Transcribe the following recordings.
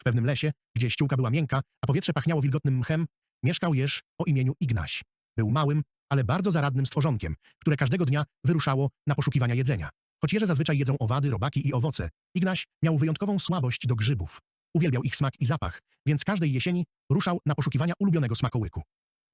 W pewnym lesie, gdzie ściółka była miękka, a powietrze pachniało wilgotnym mchem, mieszkał jeż o imieniu Ignaś. Był małym, ale bardzo zaradnym stworzonkiem, które każdego dnia wyruszało na poszukiwania jedzenia. Choć jeże zazwyczaj jedzą owady, robaki i owoce, Ignaś miał wyjątkową słabość do grzybów. Uwielbiał ich smak i zapach, więc każdej jesieni ruszał na poszukiwania ulubionego smakołyku.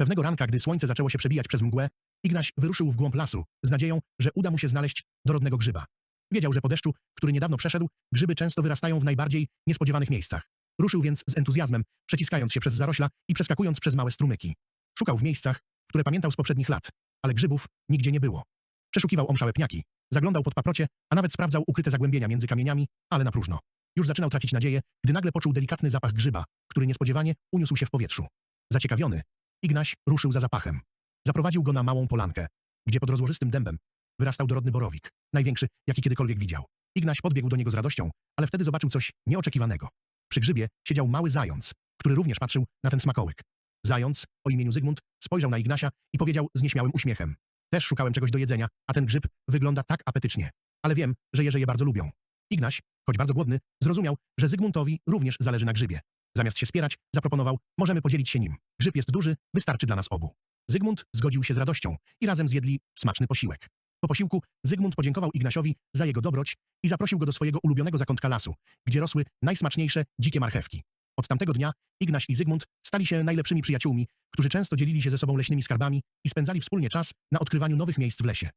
Pewnego ranka, gdy słońce zaczęło się przebijać przez mgłę, Ignaś wyruszył w głąb lasu z nadzieją, że uda mu się znaleźć dorodnego grzyba. Wiedział, że po deszczu, który niedawno przeszedł, grzyby często wyrastają w najbardziej niespodziewanych miejscach. Ruszył więc z entuzjazmem, przeciskając się przez zarośla i przeskakując przez małe strumyki. Szukał w miejscach, które pamiętał z poprzednich lat, ale grzybów nigdzie nie było. Przeszukiwał omszałe pniaki, zaglądał pod paprocie, a nawet sprawdzał ukryte zagłębienia między kamieniami, ale na próżno. Już zaczynał tracić nadzieję, gdy nagle poczuł delikatny zapach grzyba, który niespodziewanie uniósł się w powietrzu. Zaciekawiony, Ignaś ruszył za zapachem. Zaprowadził go na małą polankę, gdzie pod rozłożystym dębem wyrastał dorodny borowik, największy, jaki kiedykolwiek widział. Ignaś podbiegł do niego z radością, ale wtedy zobaczył coś nieoczekiwanego. Przy grzybie siedział mały zając, który również patrzył na ten smakołyk. Zając, o imieniu Zygmunt, spojrzał na Ignasia i powiedział z nieśmiałym uśmiechem. Też szukałem czegoś do jedzenia, a ten grzyb wygląda tak apetycznie. Ale wiem, że jeże je bardzo lubią. Ignaś, choć bardzo głodny, zrozumiał, że Zygmuntowi również zależy na grzybie. Zamiast się spierać, zaproponował, możemy podzielić się nim. Grzyb jest duży, wystarczy dla nas obu. Zygmunt zgodził się z radością i razem zjedli smaczny posiłek. Po posiłku Zygmunt podziękował Ignasiowi za jego dobroć i zaprosił go do swojego ulubionego zakątka lasu, gdzie rosły najsmaczniejsze dzikie marchewki. Od tamtego dnia Ignaś i Zygmunt stali się najlepszymi przyjaciółmi, którzy często dzielili się ze sobą leśnymi skarbami i spędzali wspólnie czas na odkrywaniu nowych miejsc w lesie.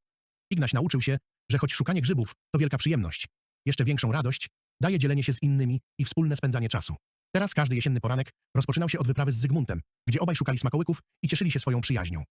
Ignaś nauczył się, że choć szukanie grzybów to wielka przyjemność, jeszcze większą radość daje dzielenie się z innymi i wspólne spędzanie czasu. Teraz każdy jesienny poranek rozpoczynał się od wyprawy z Zygmuntem, gdzie obaj szukali smakołyków i cieszyli się swoją przyjaźnią.